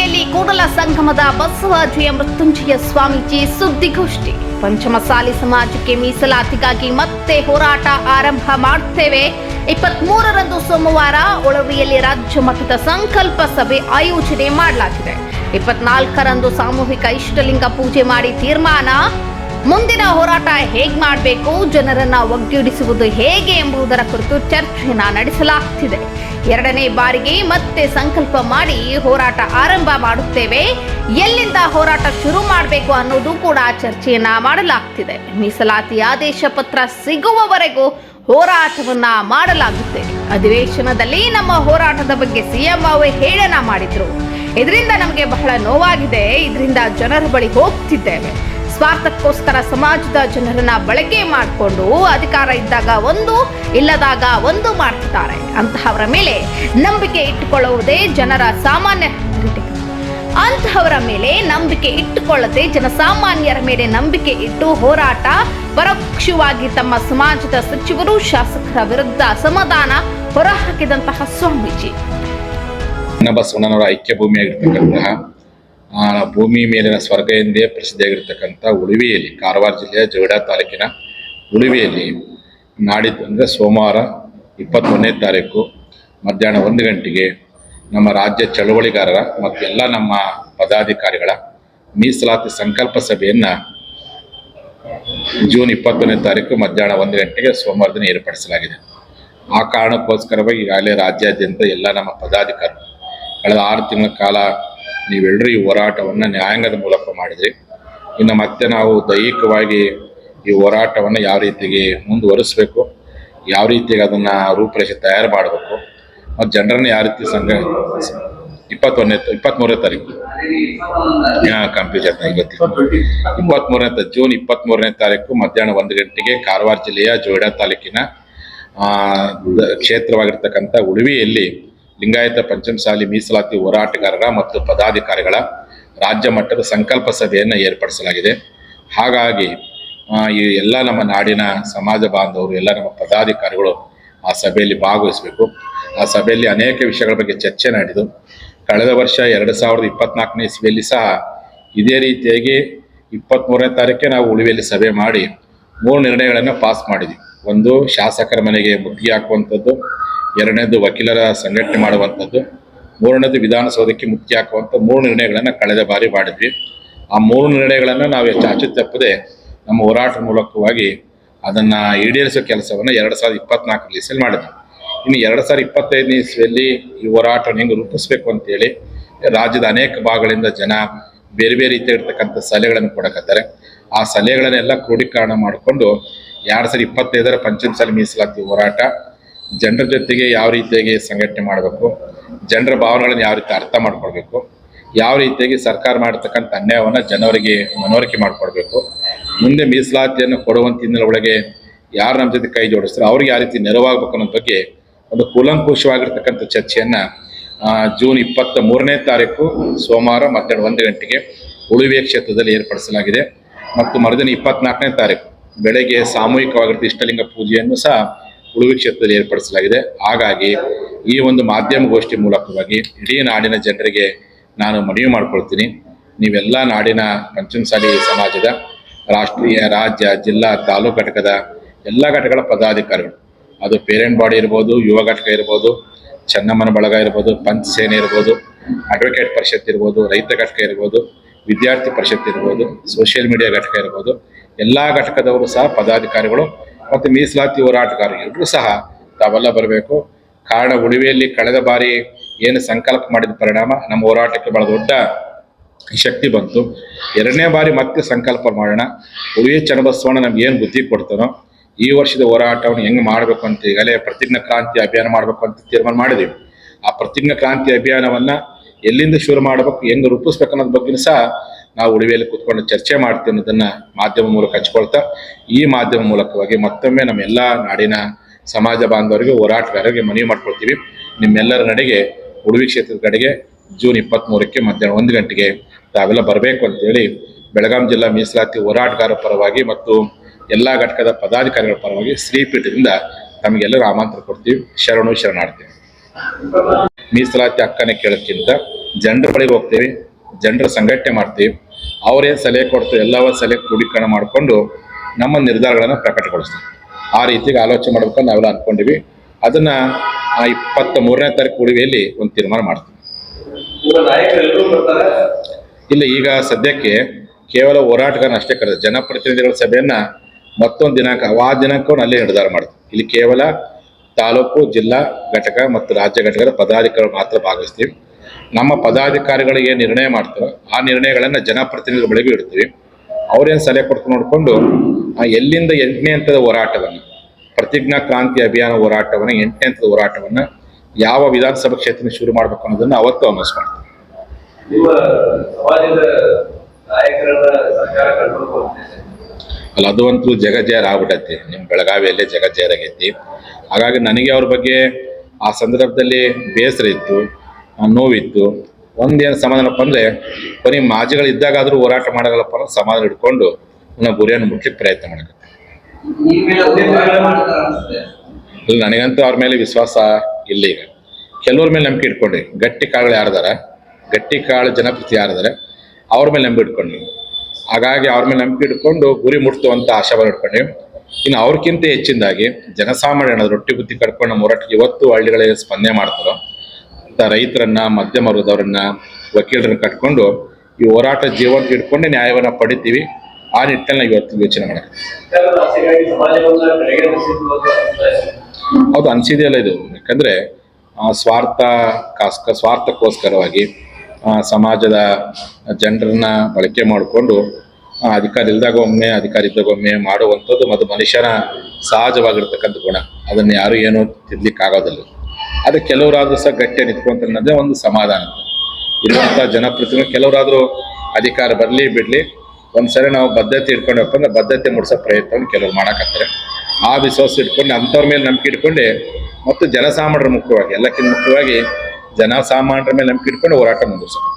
ಉಳವಿಯಲ್ಲಿ ಕೂಡಲ ಸಂಗಮದ ಬಸವಾಜಿಯ ಮೃತ್ಯುಂಜಯ ಸ್ವಾಮೀಜಿ ಸುದ್ದಿಗೋಷ್ಠಿ. ಪಂಚಮಸಾಲಿ ಸಮಾಜಕ್ಕೆ ಮೀಸಲಾತಿಗಾಗಿ ಮತ್ತೆ ಹೋರಾಟ ಆರಂಭ ಮಾಡುತ್ತೇವೆ ಇಪ್ಪತ್ಮೂರರಂದು ಸೋಮವಾರ ಒಳವಿಯಲ್ಲಿ ರಾಜ್ಯ ಮಟ್ಟದ ಸಂಕಲ್ಪ ಸಭೆ ಆಯೋಜನೆ ಮಾಡಲಾಗಿದೆ. ಇಪ್ಪತ್ನಾಲ್ಕರಂದು ಸಾಮೂಹಿಕ ಇಷ್ಟಲಿಂಗ ಪೂಜೆ ಮಾಡಿ ತೀರ್ಮಾನ ಮುಂದಿನ ಹೋರಾಟ ಹೇಗೆ ಮಾಡಬೇಕು, ಜನರನ್ನ ಒಗ್ಗೂಡಿಸುವುದು ಹೇಗೆ ಎಂಬುದರ ಕುರಿತು ಚರ್ಚೆಯನ್ನ ನಡೆಸಲಾಗ್ತಿದೆ. ಎರಡನೇ ಬಾರಿಗೆ ಮತ್ತೆ ಸಂಕಲ್ಪ ಮಾಡಿ ಹೋರಾಟ ಆರಂಭ ಮಾಡುತ್ತೇವೆ. ಎಲ್ಲಿಂದ ಹೋರಾಟ ಶುರು ಮಾಡಬೇಕು ಅನ್ನೋದು ಕೂಡ ಚರ್ಚೆಯನ್ನ ಮಾಡಲಾಗ್ತಿದೆ. ಮೀಸಲಾತಿ ಆದೇಶ ಪತ್ರ ಸಿಗುವವರೆಗೂ ಹೋರಾಟವನ್ನ ಮಾಡಲಾಗುತ್ತೆ. ಅಧಿವೇಶನದಲ್ಲಿ ನಮ್ಮ ಹೋರಾಟದ ಬಗ್ಗೆ ಸಿಎಂ ಅವೇ ಹೇಳನ ಮಾಡಿದ್ರು. ಇದರಿಂದ ನಮಗೆ ಬಹಳ ನೋವಾಗಿದೆ. ಇದರಿಂದ ಜನರ ಬಳಿ ಹೋಗ್ತಿದ್ದೇವೆ. ಸ್ವಾರ್ಥಕ್ಕೋಸ್ಕರ ಸಮಾಜದ ಜನರನ್ನ ಬಳಕೆ ಮಾಡಿಕೊಂಡು ಅಧಿಕಾರ ಇದ್ದಾಗ ಒಂದು, ಇಲ್ಲದಾಗ ಒಂದು ಮಾಡ್ತಾರೆ ಅಂತಹವರ ಮೇಲೆ ನಂಬಿಕೆ ಇಟ್ಟುಕೊಳ್ಳುವುದೇ ಜನರ ಸಾಮಾನ್ಯ ಅಂತಹವರ ಮೇಲೆ ನಂಬಿಕೆ ಇಟ್ಟುಕೊಳ್ಳದೆ ಜನಸಾಮಾನ್ಯರ ಮೇಲೆ ನಂಬಿಕೆ ಇಟ್ಟು ಹೋರಾಟ ಪರೋಕ್ಷವಾಗಿ ತಮ್ಮ ಸಮಾಜದ ಸಚಿವರು, ಶಾಸಕರ ವಿರುದ್ಧ ಅಸಮಾಧಾನ ಹೊರಹಾಕಿದಂತಹ ಸ್ವಾಮೀಜಿ. ಬಸವಣ್ಣನವರ ಐಕ್ಯ ಭೂಮಿಯಾಗಿರ್ತಕ್ಕಂತಹ ಭೂಮಿ ಮೇಲಿನ ಸ್ವರ್ಗ ಎಂದೇ ಪ್ರಸಿದ್ಧಿಯಾಗಿರ್ತಕ್ಕಂಥ ಉಳುವಿಯಲ್ಲಿ, ಕಾರವಾರ ಜಿಲ್ಲೆಯ ಜೋಡ ತಾಲೂಕಿನ ಉಳುವಿಯಲ್ಲಿ ನಾಡಿದ್ದು ಅಂದರೆ ಸೋಮವಾರ ಇಪ್ಪತ್ತೊಂದನೇ ತಾರೀಕು ಮಧ್ಯಾಹ್ನ ಒಂದು ಗಂಟೆಗೆ ನಮ್ಮ ರಾಜ್ಯ ಚಳುವಳಿಗಾರರ ಮತ್ತು ಎಲ್ಲ ನಮ್ಮ ಪದಾಧಿಕಾರಿಗಳ ಮೀಸಲಾತಿ ಸಂಕಲ್ಪ ಸಭೆಯನ್ನು ಜೂನ್ ಇಪ್ಪತ್ತೊಂದನೇ ತಾರೀಕು ಮಧ್ಯಾಹ್ನ ಒಂದು ಗಂಟೆಗೆ ಸೋಮವಾರ ದಿನ ಏರ್ಪಡಿಸಲಾಗಿದೆ. ಆ ಕಾರಣಕ್ಕೋಸ್ಕರವಾಗಿ ಈಗಾಗಲೇ ರಾಜ್ಯಾದ್ಯಂತ ಎಲ್ಲ ನಮ್ಮ ಪದಾಧಿಕಾರಿಗಳು, ಕಳೆದ ಆರು ತಿಂಗಳ ಕಾಲ ನೀವೆಲ್ಲರೂ ಈ ಹೋರಾಟವನ್ನು ನ್ಯಾಯಾಂಗದ ಮೂಲಕ ಮಾಡಿದ್ರಿ? ಇನ್ನು ಮತ್ತೆ ನಾವು ದೈಹಿಕವಾಗಿ ಈ ಹೋರಾಟವನ್ನು ಯಾವ ರೀತಿಗೆ ಮುಂದುವರಿಸಬೇಕು? ಯಾವ ರೀತಿಗೆ ಅದನ್ನು ರೂಪರೇಷೆ ತಯಾರು ಮಾಡಬೇಕು? ಮತ್ತು ಜನರನ್ನು ಯಾವ ರೀತಿ ಸಂಘ ಇಪ್ಪತ್ತೊಂದನೇ ಇಪ್ಪತ್ತ್ಮೂರನೇ ತಾರೀಕು? ಹಾಂ ಆಯ್ತು ಇವತ್ತು ಇಪ್ಪತ್ತ್ಮೂರನೇ ಜೂನ್ ಇಪ್ಪತ್ತ್ಮೂರನೇ ತಾರೀಕು ಮಧ್ಯಾಹ್ನ ಒಂದು ಗಂಟೆಗೆ ಕಾರವಾರ ಜಿಲ್ಲೆಯ ಜೋಯಿಡಾ ತಾಲೂಕಿನ ಕ್ಷೇತ್ರವಾಗಿರ್ತಕ್ಕಂಥ ಉಡುವಿಯಲ್ಲಿ ಲಿಂಗಾಯತ ಪಂಚಮಸಾಲಿ ಮೀಸಲಾತಿ ಹೋರಾಟಗಾರರ ಮತ್ತು ಪದಾಧಿಕಾರಿಗಳ ರಾಜ್ಯ ಮಟ್ಟದ ಸಂಕಲ್ಪ ಸಭೆಯನ್ನು ಏರ್ಪಡಿಸಲಾಗಿದೆ. ಹಾಗಾಗಿ ಈ ಎಲ್ಲ ನಮ್ಮ ನಾಡಿನ ಸಮಾಜ ಬಾಂಧವರು, ಎಲ್ಲ ನಮ್ಮ ಪದಾಧಿಕಾರಿಗಳು ಆ ಸಭೆಯಲ್ಲಿ ಭಾಗವಹಿಸಬೇಕು. ಆ ಸಭೆಯಲ್ಲಿ ಅನೇಕ ವಿಷಯಗಳ ಬಗ್ಗೆ ಚರ್ಚೆ ನಡೆದು, ಕಳೆದ ವರ್ಷ ಎರಡು ಸಾವಿರದ ಇಪ್ಪತ್ನಾಲ್ಕನೇ ಇಸ್ವಿಯಲ್ಲಿ ಸಹ ಇದೇ ರೀತಿಯಾಗಿ ಇಪ್ಪತ್ತ್ಮೂರನೇ ತಾರೀಕೆ ನಾವು ಉಳಿವೆಯಲ್ಲಿ ಸಭೆ ಮಾಡಿ ಮೂರು ನಿರ್ಣಯಗಳನ್ನು ಪಾಸ್ ಮಾಡಿದ್ವಿ. ಒಂದು, ಶಾಸಕರ ಮನೆಗೆ ಮುತ್ತಿಗೆ ಹಾಕುವಂಥದ್ದು. ಎರಡನೇದು ವಕೀಲರ ಸಂಘಟನೆ ಮಾಡುವಂಥದ್ದು, ಮೂರನೇದು ವಿಧಾನಸೌಧಕ್ಕೆ ಮುಖ್ಯ ಹಾಕುವಂಥ ಮೂರು ನಿರ್ಣಯಗಳನ್ನು ಕಳೆದ ಬಾರಿ ಮಾಡಿದ್ವಿ. ಆ ಮೂರು ನಿರ್ಣಯಗಳನ್ನು ನಾವು ಚಾಚು ತಪ್ಪದೆ ನಮ್ಮ ಹೋರಾಟ ಮೂಲಕವಾಗಿ ಅದನ್ನು ಈಡೇರಿಸೋ ಕೆಲಸವನ್ನು ಎರಡು ಸಾವಿರದ ಇಪ್ಪತ್ನಾಲ್ಕರಲ್ಲಿ ಇಸಲ್ ಮಾಡಿದ್ವಿ. ಇನ್ನು ಎರಡು ಸಾವಿರದ ಇಪ್ಪತ್ತೈದನೇ ಇಸ್ವಿಯಲ್ಲಿ ಈ ಹೋರಾಟವನ್ನು ಹೆಂಗೆ ರೂಪಿಸ್ಬೇಕು ಅಂತೇಳಿ ರಾಜ್ಯದ ಅನೇಕ ಭಾಗಗಳಿಂದ ಜನ ಬೇರೆ ಬೇರೆ ರೀತಿಯಾಗಿರ್ತಕ್ಕಂಥ ಸಲಹೆಗಳನ್ನು ಕೊಡಕತ್ತಾರೆ. ಆ ಸಲಹೆಗಳನ್ನೆಲ್ಲ ಕ್ರೋಢೀಕರಣ ಮಾಡಿಕೊಂಡು ಎರಡು ಸಾವಿರದ ಇಪ್ಪತ್ತೈದರ ಸಲ ಮೀಸಲಾತಿ ಹೋರಾಟ ಜನರ ಜೊತೆಗೆ ಯಾವ ರೀತಿಯಾಗಿ ಸಂಘಟನೆ ಮಾಡಬೇಕು, ಜನರ ಭಾವನೆಗಳನ್ನು ಯಾವ ರೀತಿ ಅರ್ಥ ಮಾಡ್ಕೊಳ್ಬೇಕು, ಯಾವ ರೀತಿಯಾಗಿ ಸರ್ಕಾರ ಮಾಡ್ತಕ್ಕಂಥ ಅನ್ಯಾಯವನ್ನು ಜನರಿಗೆ ಮನವರಿಕೆ ಮಾಡಿಕೊಡ್ಬೇಕು ಮುಂದೆ ಮೀಸಲಾತಿಯನ್ನು ಕೊಡುವಂಥ ಒಳಗೆ ಯಾರು ನಮ್ಮ ಜೊತೆ ಕೈ ಜೋಡಿಸ್ತಾರೆ, ಅವ್ರಿಗೆ ಯಾವ ರೀತಿ ನೆರವಾಗಬೇಕು ಅನ್ನೋ ಬಗ್ಗೆ ಒಂದು ಕೂಲಂಕುಷವಾಗಿರ್ತಕ್ಕಂಥ ಚರ್ಚೆಯನ್ನು ಜೂನ್ ಇಪ್ಪತ್ತ ಮೂರನೇ ತಾರೀಕು ಸೋಮವಾರ ಮಧ್ಯಾಹ್ನ ಒಂದು ಗಂಟೆಗೆ ಉಳುವೆ ಕ್ಷೇತ್ರದಲ್ಲಿ ಏರ್ಪಡಿಸಲಾಗಿದೆ. ಮತ್ತು ಮರುದಿನ ಇಪ್ಪತ್ನಾಲ್ಕನೇ ತಾರೀಕು, ಬೆಳಗ್ಗೆ ಸಾಮೂಹಿಕವಾಗಿರ್ತ ಇಷ್ಟಲಿಂಗ ಪೂಜೆಯನ್ನು ಸಹ ಉಳುವೆ ಕ್ಷೇತ್ರದಲ್ಲಿ ಏರ್ಪಡಿಸಲಾಗಿದೆ. ಹಾಗಾಗಿ ಈ ಒಂದು ಮಾಧ್ಯಮ ಗೋಷ್ಠಿ ಮೂಲಕವಾಗಿ ಇಡೀ ನಾಡಿನ ಜನರಿಗೆ ನಾನು ಮನವಿ ಮಾಡಿಕೊಳ್ತೀನಿ. ನೀವೆಲ್ಲ ನಾಡಿನ ಪಂಚಮಸಾಲಿ ಸಮಾಜದ ರಾಷ್ಟ್ರೀಯ, ರಾಜ್ಯ, ಜಿಲ್ಲಾ, ತಾಲೂಕು ಘಟಕದ ಎಲ್ಲ ಘಟಕಗಳ ಪದಾಧಿಕಾರಿಗಳು. ಅದು ಪೇರೆಂಟ್ ಬಾಡಿ ಇರ್ಬೋದು, ಯುವ ಘಟಕ ಇರ್ಬೋದು, ಚೆನ್ನಮ್ಮನ ಬಳಗ ಇರ್ಬೋದು, ಪಂಚ ಸೇನೆ ಇರ್ಬೋದು, ಅಡ್ವೊಕೇಟ್ ಪರಿಷತ್ ಇರ್ಬೋದು, ರೈತ ಘಟಕ ಇರ್ಬೋದು, ವಿದ್ಯಾರ್ಥಿ ಪರಿಷತ್ ಇರ್ಬೋದು, ಸೋಷಿಯಲ್ ಮೀಡಿಯಾ ಘಟಕ ಇರ್ಬೋದು, ಎಲ್ಲ ಘಟಕದವರು ಸಹ ಪದಾಧಿಕಾರಿಗಳು ಮತ್ತು ಮೀಸಲಾತಿ ಹೋರಾಟಗಾರರು ಎಲ್ಲರೂ ಸಹ ತಾವೆಲ್ಲ ಬರಬೇಕು. ಕಾರಣ ಉಳಿವೆಯಲ್ಲಿ ಕಳೆದ ಬಾರಿ ಏನು ಸಂಕಲ್ಪ ಮಾಡಿದ ಪರಿಣಾಮ ನಮ್ಮ ಹೋರಾಟಕ್ಕೆ ಬಹಳ ದೊಡ್ಡ ಶಕ್ತಿ ಬಂತು. ಎರಡನೇ ಬಾರಿ ಮತ್ತೆ ಸಂಕಲ್ಪ ಮಾಡೋಣ. ಉಳಿವೆ ಚನ್ನಬಸವಣ್ಣ ನಮ್ಗೆ ಏನು ಬುದ್ಧಿ ಕೊಡ್ತಾನೋ ಈ ವರ್ಷದ ಹೋರಾಟವನ್ನು ಹೆಂಗೆ ಮಾಡಬೇಕು ಅಂತ ಈಗಲೇ ಪ್ರತಿಜ್ಞಾ ಕ್ರಾಂತಿ ಅಭಿಯಾನ ಮಾಡಬೇಕು ಅಂತ ತೀರ್ಮಾನ ಮಾಡಿದ್ದೀವಿ ಆ ಪ್ರತಿಜ್ಞಾ ಕ್ರಾಂತಿ ಅಭಿಯಾನವನ್ನ ಎಲ್ಲಿಂದ ಶುರು ಮಾಡಬೇಕು, ಹೆಂಗೆ ರೂಪಿಸ್ಬೇಕು ಅನ್ನೋದ್ರ ಬಗ್ಗೆ ಸಹ ನಾವು ಉಳಿವೆಯಲ್ಲಿ ಕೂತ್ಕೊಂಡು ಚರ್ಚೆ ಮಾಡ್ತೀವಿ ಅನ್ನೋದನ್ನ ಮಾಧ್ಯಮ ಮೂಲಕ ಹಚ್ಕೊಳ್ತಾ, ಈ ಮಾಧ್ಯಮ ಮೂಲಕವಾಗಿ ಮತ್ತೊಮ್ಮೆ ನಮ್ಮೆಲ್ಲ ನಾಡಿನ ಸಮಾಜ ಬಾಂಧವರಿಗೆ ಹೋರಾಟಗಾರರಿಗೆ ಮನವಿ ಮಾಡ್ಕೊಳ್ತೀವಿ. ನಿಮ್ಮೆಲ್ಲರ ನಡೆಗೆ ಉಡುವಿ ಕ್ಷೇತ್ರದ ಕಡೆಗೆ ಜೂನ್ ಇಪ್ಪತ್ತ್ಮೂರಕ್ಕೆ ಮಧ್ಯಾಹ್ನ ಒಂದು ಗಂಟೆಗೆ ತಾವೆಲ್ಲ ಬರಬೇಕು ಅಂತೇಳಿ ಬೆಳಗಾಂ ಜಿಲ್ಲಾ ಮೀಸಲಾತಿ ಹೋರಾಟಗಾರರ ಪರವಾಗಿ ಮತ್ತು ಎಲ್ಲ ಘಟಕದ ಪದಾಧಿಕಾರಿಗಳ ಪರವಾಗಿ ಶ್ರೀಪೀಠದಿಂದ ತಮಗೆಲ್ಲರೂ ಆಮಂತ್ರಣ ಕೊಡ್ತೀವಿ. ಶರಣು ಶರಣಾರ್ಥಿ ಮೀಸಲಾತಿ ಹಕ್ಕನ್ನು ಕೇಳೋಕ್ಕಿಂತ ಜನರ ಬಳಿಗೆ ಹೋಗ್ತೀವಿ. ಜನರ ಸಂಘಟನೆ ಮಾಡ್ತೀವಿ ಅವರೇ ಸಲಹೆ ಕೊಡ್ತೀವಿ ಎಲ್ಲವ ಸಲಹೆ ಕ್ರೋಢೀಕರಣ ಮಾಡಿಕೊಂಡು ನಮ್ಮ ನಿರ್ಧಾರಗಳನ್ನು ಪ್ರಕಟಗೊಳಿಸ್ತೀವಿ. ಆ ರೀತಿಗೆ ಆಲೋಚನೆ ಮಾಡ್ಬೇಕಂತ ನಾವೆಲ್ಲ ಅಂದ್ಕೊಂಡಿವಿ ಅದನ್ನ ಆ ಇಪ್ಪತ್ತ ಮೂರನೇ ತಾರೀಕು ಉಳಿವೆಯಲ್ಲಿ ಒಂದು ತೀರ್ಮಾನ ಮಾಡ್ತೀವಿ. ಇಲ್ಲ ಈಗ ಸದ್ಯಕ್ಕೆ ಕೇವಲ ಹೋರಾಟಗಾರನ ಅಷ್ಟೇ ಕರೆದ ಜನಪ್ರತಿನಿಧಿಗಳ ಸಭೆಯನ್ನ ಮತ್ತೊಂದು ದಿನಾಂಕ ಆ ದಿನಾಂಕವನ್ನು ಅಲ್ಲೇ ನಿರ್ಧಾರ ಮಾಡ್ತೀವಿ. ಇಲ್ಲಿ ಕೇವಲ ತಾಲೂಕು ಜಿಲ್ಲಾ ಘಟಕ ಮತ್ತು ರಾಜ್ಯ ಘಟಕದ ಪದಾಧಿಕಾರಿಗಳು ಮಾತ್ರ ಭಾಗವಹಿಸ್ತೀವಿ. ನಮ್ಮ ಪದಾಧಿಕಾರಿಗಳು ಏನು ನಿರ್ಣಯ ಮಾಡ್ತಾರೋ ಆ ನಿರ್ಣಯಗಳನ್ನು ಜನಪ್ರತಿನಿಧಿಗಳ ಬಳಿಗೂ ಇಡ್ತೀವಿ. ಅವ್ರೇನು ಸಲಹೆ ಕೊಟ್ಟು ನೋಡಿಕೊಂಡು ಆ ಎಲ್ಲಿಂದ ಎಂಟನೇ ಹಂತದ ಹೋರಾಟವನ್ನು ಪ್ರತಿಜ್ಞಾ ಕ್ರಾಂತಿ ಅಭಿಯಾನ ಹೋರಾಟವನ್ನು ಎಂಟನೇ ಹಂತದ ಹೋರಾಟವನ್ನು ಯಾವ ವಿಧಾನಸಭಾ ಕ್ಷೇತ್ರ ಶುರು ಮಾಡ್ಬೇಕು ಅನ್ನೋದನ್ನು ಅವತ್ತು ಅನೌನ್ಸ್ ಮಾಡ್ತೀವಿ. ಅಲ್ಲ ಅದು ಅಂತೂ ಜಗಜ್ಜಾರ ಆಗ್ಬಿಟ್ಟೈತಿ ನಿಮ್ಮ ಬೆಳಗಾವಿಯಲ್ಲೇ ಜಗಜ್ಜಾರಾಗೈತಿ ಹಾಗಾಗಿ ನನಗೆ ಅವ್ರ ಬಗ್ಗೆ ಆ ಸಂದರ್ಭದಲ್ಲಿ ಬೇಸರ ಇತ್ತು. ನೋವಿತ್ತು. ಒಂದೇನು ಸಮಾಧಾನಪ್ಪ ಅಂದರೆ ಕೊನೆ ಮಾಜಿಗಳು ಇದ್ದಾಗಾದರೂ ಹೋರಾಟ ಮಾಡೋಲ್ಲಪ್ಪ ಅನ್ನೋ ಸಮಾಧಾನ ಇಟ್ಕೊಂಡು ನನ್ನ ಗುರಿಯನ್ನು ಮುಟ್ಲಿಕ್ಕೆ ಪ್ರಯತ್ನ ಮಾಡಕ್ಕೆ. ಇಲ್ಲ, ನನಗಂತೂ ಅವ್ರ ಮೇಲೆ ವಿಶ್ವಾಸ ಇಲ್ಲ ಈಗ. ಕೆಲವ್ರ ಮೇಲೆ ನಂಬಿಕೆ ಇಟ್ಕೊಂಡ್ರಿ. ಗಟ್ಟಿ ಕಾಳುಗಳು ಯಾರ್ದಾರ? ಗಟ್ಟಿ ಕಾಳು ಜನಪ್ರತಿ ಯಾರಿದಾರೆ? ಅವ್ರ ಮೇಲೆ ನಂಬಿಕೆ ಇಟ್ಕೊಂಡ್ವಿ ಹಾಗಾಗಿ ಅವ್ರ ಮೇಲೆ ನಂಬಿಕೆ ಇಟ್ಕೊಂಡು ಗುರಿ ಮುಟ್ತು ಅಂತ ಆಶಾಭಾವ ಇಟ್ಕೊಂಡ್ವಿ ಇನ್ನು ಅವ್ರಕ್ಕಿಂತ ಹೆಚ್ಚಿನದಾಗಿ ಜನಸಾಮಾನ್ಯ ರೊಟ್ಟಿ ಬುತ್ತಿ ಕಟ್ಕೊಂಡು ನಮ್ಮ ಹೋರಾಟಕ್ಕೆ ಇವತ್ತು ಹಳ್ಳಿಗಳಿಗೆ ಸ್ಪಂದನೆ ಮಾಡ್ತಾರೋ ರೈತರನ್ನ, ಮಧ್ಯಮ ವರ್ಗದವರನ್ನ, ವಕೀಲರನ್ನ ಕಟ್ಕೊಂಡು ಈ ಹೋರಾಟ ಜೀವಂತ ಇಟ್ಕೊಂಡೆ ನ್ಯಾಯವನ್ನ ಪಡಿತೀವಿ. ಆ ನಿಟ್ಟಿನಲ್ಲಿ ಇವತ್ತು ಯೋಚನೆ ಮಾಡೋಣ. ಹೌದು, ಅನ್ಸಿದೆಯಲ್ಲ ಇದು. ಯಾಕಂದ್ರೆ ಸ್ವಾರ್ಥ ಕಾಸ್ಕ, ಸ್ವಾರ್ಥಕ್ಕೋಸ್ಕರವಾಗಿ ಸಮಾಜದ ಜನರನ್ನ ಬಳಕೆ ಮಾಡಿಕೊಂಡು ಅಧಿಕಾರ ಇಲ್ದಾಗ ಒಮ್ಮೆ, ಅಧಿಕಾರ ಇದ್ದಾಗ ಒಮ್ಮೆ ಮಾಡುವಂಥದ್ದು ಮತ್ತು ಮನುಷ್ಯನ ಸಹಜವಾಗಿರ್ತಕ್ಕಂಥ ಗುಣ. ಅದನ್ನು ಯಾರು ಏನು ತಿದ್ಲಿಕ್ಕಾಗೋದಿಲ್ಲ ಅದು ಕೆಲವರಾದ್ರೂ ಸಹ ಗಟ್ಟಿ ನಿಂತ್ಕೊಂತ ಅನ್ನೋದೇ ಒಂದು ಸಮಾಧಾನ. ಇರುವಂಥ ಜನಪ್ರತಿನಿಧಿ ಕೆಲವರಾದ್ರೂ ಅಧಿಕಾರ ಬರಲಿ ಬಿಡ್ಲಿ, ಒಂದ್ಸರಿ ನಾವು ಬದ್ಧತೆ ಇಟ್ಕೊಂಡಪ್ಪ ಅಂದ್ರೆ ಬದ್ಧತೆ ಮೂಡಿಸೋ ಪ್ರಯತ್ನವನ್ನು ಕೆಲವರು ಮಾಡಕತ್ತಾರೆ. ಆ ವಿಶ್ವಾಸ ಇಟ್ಕೊಂಡು ಅಂಥವ್ರ ಮೇಲೆ ನಂಬಿಕೆ ಇಟ್ಕೊಂಡು ಮತ್ತು ಜನಸಾಮಾನ್ಯರ ಮುಖ್ಯವಾಗಿ, ಎಲ್ಲಕ್ಕಿಂತ ಮುಖ್ಯವಾಗಿ ಜನಸಾಮಾನ್ಯರ ಮೇಲೆ ನಂಬಿಕೆ ಇಟ್ಕೊಂಡು ಹೋರಾಟ ಮುಂದುವರ್ಸಬೇಕು